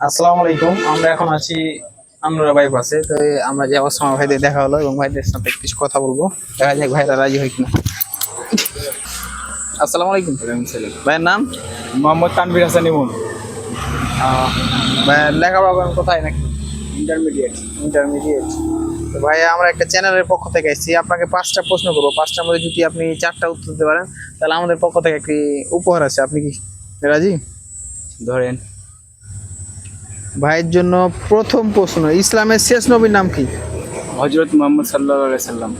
আসসালামু আলাইকুম আমরা এখন আছি আমরা বাইপাসে। তো আমরা যাওয়ার সময় ভাইদের দেখা হলো এবং ভাইদের সাথে কিছু কথা বলব। দেখা যাক ভাইরা রাজি হয় কিনা। আসসালামু আলাইকুম। ভাইয়ের নাম? মোহাম্মদ তানভীর হাসান ইমন। ভাইয়ের লেখাপড়া করেন কোথায় নাকি? ইন্টারমিডিয়েট ইন্টারমিডিয়েট তো ভাই আমরা একটা চ্যানেলের পক্ষ থেকে এসেছি আপনাকে পাঁচটা প্রশ্ন করব। পাঁচটার মধ্যে যদি আপনি চারটা উত্তর দিতে পারেন তাহলে আমাদের পক্ষ থেকে একটি উপহার আছে। আপনি কি রাজি? ধরেন। ভাইয়ের জন্য প্রথম প্রশ্ন ইসলামের শেষ নবীর নাম কি? হজরত মোহাম্মদ সাল্লাহ সাল্লাম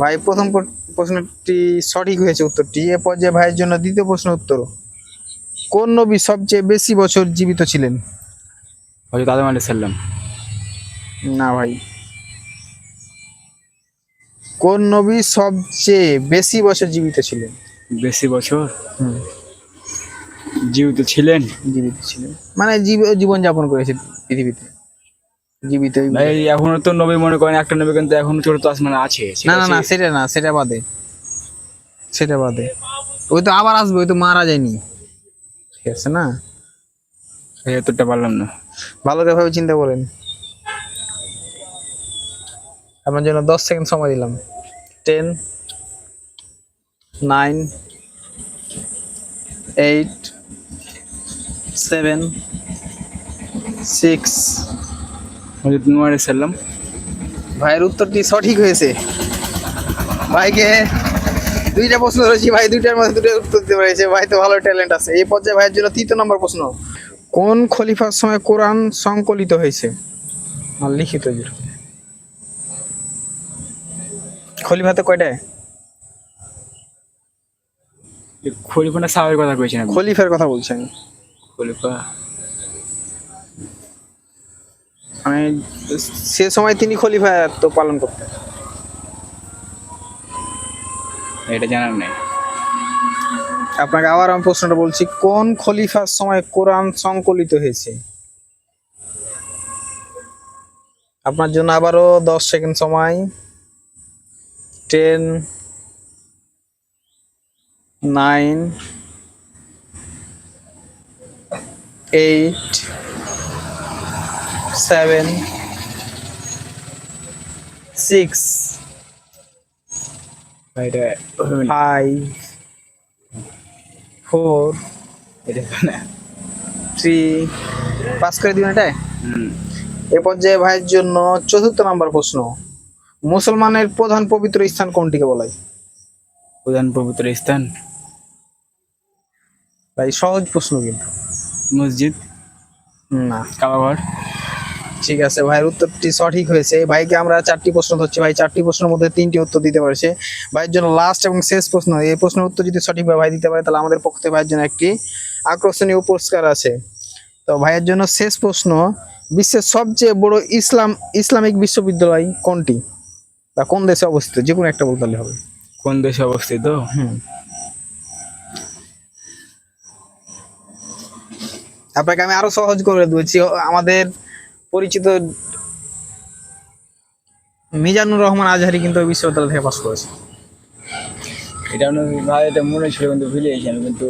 ভাই প্রথম প্রশ্নটি সঠিক হয়েছে উত্তরটি। এ পর্যায়ে ভাইয়ের জন্য দ্বিতীয় প্রশ্ন উত্তর। কোন নবী সবচেয়ে বেশি বছর জীবিত ছিলেন? হজরত আদম আলি সাল্লাম না ভাই। কোন নবী সবচেয়ে বেশি বছর জীবিত ছিলেন? বেশি বছর? হুম। জীবিত ছিলেন? জীবিত ছিলেন। মানে জীব- জীবন যাপন করেছে পৃথিবীতে। জীবিত ভাই এখনও তো নবী মনে করেন একটা নবী কিন্তু এখনও তো আসমানে আছে না না না সেটা না সেটা বাদে। সেটা বাদে। ওই তো আবার আসবে ওই তো মারা যায়নি। ঠিক আছে না? এই উত্তরটা পারলাম না। ভালো করে ভাবে চিন্তা করেন। আপনার জন্য দশ সেকেন্ড সময় দিলাম। Ten nine eight seven six. Ali Salam ভাইয়ের উত্তরটি সঠিক হয়েছে। ভাইকে দুইটা প্রশ্ন রয়েছে ভাই দুইটার মধ্যে দুটো উত্তর দিতে পেরেছে। ভাই তো ভালো ট্যালেন্ট আছে। এই পর্যায়ে ভাইয়ের জন্য তৃতীয় নম্বর প্রশ্ন। কোন খলিফার সময় কোরআন সংকলিত হয়েছে? আর লিখিত খলিফাতে কয়টায়? খলিফা না সাহেবের কথা আপনি? খলিফার কথা বলছেন। খলিফা। মানে সে সময় তিনি খলিফা তো পালন করতেন। এটা জানার নেই। আপনাকে আবার আমি প্রশ্নটা বলছি কোন খলিফার সময় কোরআন সংকলিত হয়েছে? আপনার জন্য আবারও দশ সেকেন্ড সময়। Ten nine eight seven six five four three pass করে দিবেন এটাই? হুম এ পর্যায়ে ভাইয়ের জন্য চতুর্থ নাম্বার প্রশ্ন মুসলমানের প্রধান পবিত্র স্থান কোনটিকে বলা? হয় প্রধান পবিত্র স্থান? ভাই সহজ প্রশ্ন কিন্তু। মসজিদ? না। কাবাঘর? ঠিক আছে ভাইয়ের উত্তরটি সঠিক হয়েছে। ভাইকে আমরা চারটি প্রশ্ন ধরছি। ভাই চারটি প্রশ্নের মধ্যে তিনটি উত্তর দিতে পারছে। ভাইয়ের জন্য লাস্ট এবং শেষ প্রশ্ন। এই প্রশ্নের উত্তর যদি সঠিকভাবে ভাই দিতে পারে তাহলে আমাদের পক্ষ থেকে ভাইয়ের জন্য একটি আকর্ষণীয় পুরস্কার আছে। তো ভাইয়ের জন্য শেষ প্রশ্ন বিশ্বের সবচেয়ে বড় ইসলাম ইসলামিক বিশ্ববিদ্যালয় কোনটি? বা কোন দেশে অবস্থিত? যে কোনো একটা বলতে হবে। কোন দেশে অবস্থিত? হুম। আপনাকে আমি আরও সহজ করে দিয়েছি। আমাদের পরিচিত মিজানুর রহমান আজহারি কিন্তু বিশ্ববিদ্যালয় থেকে পাশ করেছে। এটা ভাই এটা মনে ছিল কিন্তু ভুলে গেছি আমি কিন্তু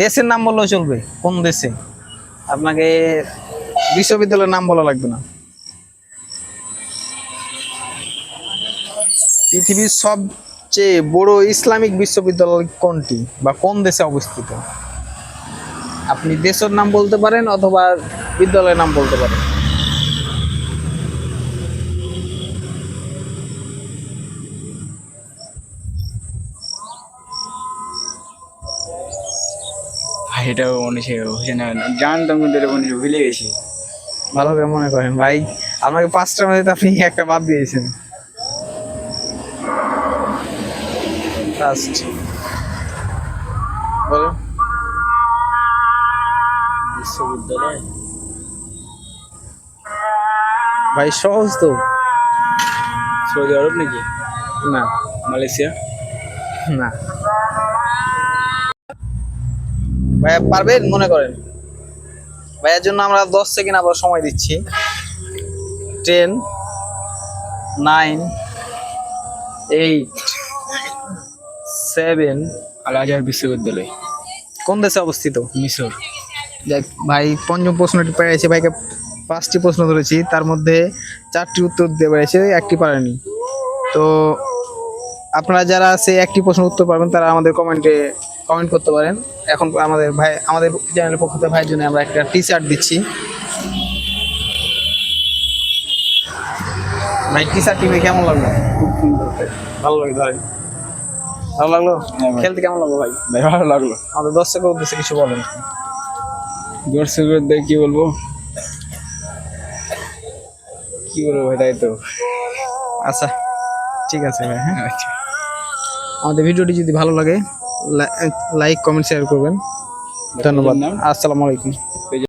দেশের নাম বললেও চলবে কোন দেশে? আপনাকে বিশ্ববিদ্যালয়ের নাম বলা লাগবে না। পৃথিবীর সবচেয়ে বড় ইসলামিক বিশ্ববিদ্যালয় কোনটি বা কোন দেশে অবস্থিত? আপনি দেশের নাম বলতে পারেন অথবা বিদ্যালয়ের নাম বলতে পারেন? এটাও মনে ছিল জানতাম কিন্তু এটা মনে ভুলে গেছি। ভালো করে মনে করেন ভাই আমাকে পাঁচটার মধ্যে আপনি একটা বাদ দিয়েছেন। ফার্স্ট বলেন। বিশ্ববিদ্যালয়? ভাই সহজ তো। সৌদি আরব নাকি? না। মালয়েশিয়া? না। ভাইয়া পারবেন? মনে করেন। ভাইয়ার জন্য আমরা দশ সেকেন্ড আবার সময় দিচ্ছি। Ten nine eight seven. Al Azhar বিশ্ববিদ্যালয়। কোন দেশে অবস্থিত? মিশর। যাক ভাই পঞ্চম প্রশ্নটি পেরেছে ভাইকে পাঁচটি প্রশ্ন ধরেছি তার মধ্যে চারটি উত্তর দিতে পেরেছে একটি পারেনি। তো আপনারা যারা সেই একটি প্রশ্ন উত্তর পারবেন তারা আমাদের কমেন্টে কমেন্ট করতে পারেন। এখন আমাদের ভাই আমাদের চ্যানেলের পক্ষ থেকে ভাইয়ের জন্য আমরা একটা টি শার্ট দিচ্ছি। ভাই টি শার্টটি ভাই কেমন লাগল? ভালো লাগে ধরেন ভালো লাগল? খেলতে কেমন লাগল ভাই? ভাই ভালো লাগল। আমাদের দর্শকের উদ্দেশ্যে কিছু বলেন। দর্শকদের কি বলব? কি বলব ভাই তাই তো। আচ্ছা ঠিক আছে ভাই হ্যাঁ আচ্ছা। আমাদের ভিডিওটি যদি ভালো লাগে লাইক কমেন্ট শেয়ার করবেন। ধন্যবাদ? আসসালামু আলাইকুম।